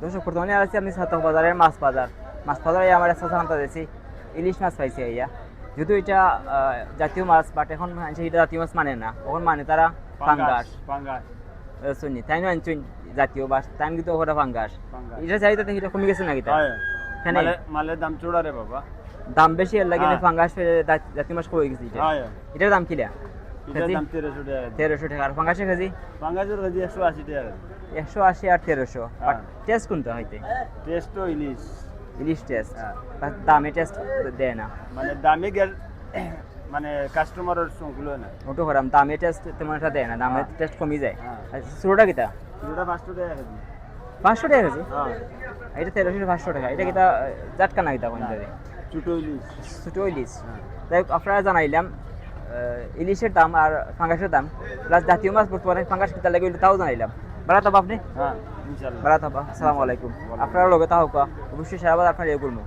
দর্শক প্রথমে আছি আমি সাতক বাজারের মাছ বাজার। মাছ বাজারে আমার একটা সাধারণত দিয়েছি ইলিশ মাছ পাইছি ইয়া যেহেতু এটা জাতীয় মাছ বাট এখন মানুষ এটা জাতীয় মাছ মানে না। এখন মানে তারা ফাঙ্গাস পাঙ্গাস। শুনি তাই চুন জাতীয় বাস তাই কিন্তু ওটা ফাঙ্গাস পাঙ্গাস। এটা দেখি এটা কমে গেছে নাকি তা হয়। হ্যাঁ, মালে মালের দাম চড়া রে বাবা। দাম বেশি এর লাগে হ্যাঁ। ফাঙ্গাস জাতীয় মাছ কমে গেছে এটা। এটার দাম কিলা? কেজি? তেরোশো টাকা কেজি। তেরোশো টাকা। আর ফাঙ্গাসের কেজি? পাঙ্গাসের কেজি একশো আশি টাকা একশো আশি আর তেরোশো। হ্যাঁ। টেস্ট কোনটা হইতে? ইলিশ। ইলিশ টেস্ট হ্যাঁ। দামে টেস্ট দেয় না। মানে দামি গেল মানে কাস্টমারের সংকুলো না। ওটো করাম দামে টেস্ট তেমন একটা দেয় না। দামে। টেস্ট যায়। হ্যাঁ। কিতা? দুটা পাঁচশো টাকা কেজি। পাঁচশো টাকা কেজি? এটা তেরোশো পাঁচশো টাকা। এটা কিতা জাটকা না কিতা কোন ছোটো ইলিশ। ছোটো ইলিশ। যাই হোক, আপনারা জানাইলাম ইলিশের দাম আর ফাঙ্গাসের দাম প্লাস জাতীয় মাছ বর্তমানে ফাঙ্গাস কিতা লাগে তাও জানাইলাম বেড়া তো আপনি হ্যাঁ বেড়া থাবা আসসালামু আলাইকুম। আপনার লগে তাহকা অবশ্যই সারাবাদ আপনার ইয়ে করব